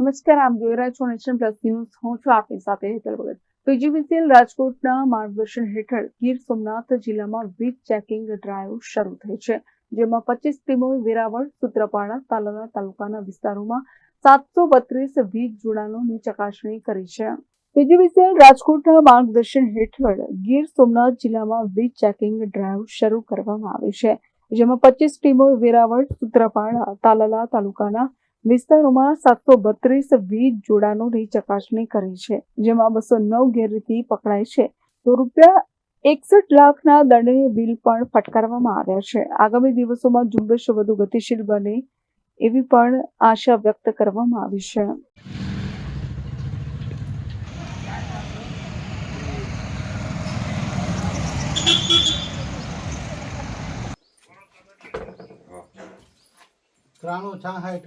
નમસ્કાર, આપ જોઈ રહ્યા છો નેશન પ્લસ ન્યૂઝ. હું છું આપની સાથે હેતલ ભગત. પીજીવીસીએલ રાજકોટના માર્ગદર્શન હેઠળ ગીર સોમનાથ જિલ્લામાં વીજ ચેકિંગ ડ્રાઈવ શરૂ થઈ છે, જેમાં પચીસ ટીમોએ વેરાવળ, સૂત્રપાડા તાલાલા તાલુકાના વિસ્તારોમાં સાતસો બત્રીસ વીજ જોડાણોની ચકાસણી કરી છે. પીજીવીસીએલ રાજકોટના માર્ગદર્શન હેઠળ ગીર સોમનાથ જિલ્લામાં વીજ ચેકિંગ ડ્રાઈવ શરૂ કરવામાં આવી છે, જેમાં પચીસ ટીમો વેરાવળ, સૂત્રપાડા તાલાલા તાલુકાના વિસ્તારોમાં સાતસો બત્રીસ વીજ જોડાણોની ચકાસણી કરી છે, જેમાં બસો નવ ગેરરીતિ પકડાઈ છે. તો રૂપિયા એકસઠ લાખના દંડનીય બિલ પણ ફટકારવામાં આવ્યા છે. આગામી દિવસોમાં ઝુંબેશ વધુ ગતિશીલ બને એવી પણ આશા વ્યક્ત કરવામાં આવી છે. ત્રાણું છાસઠ.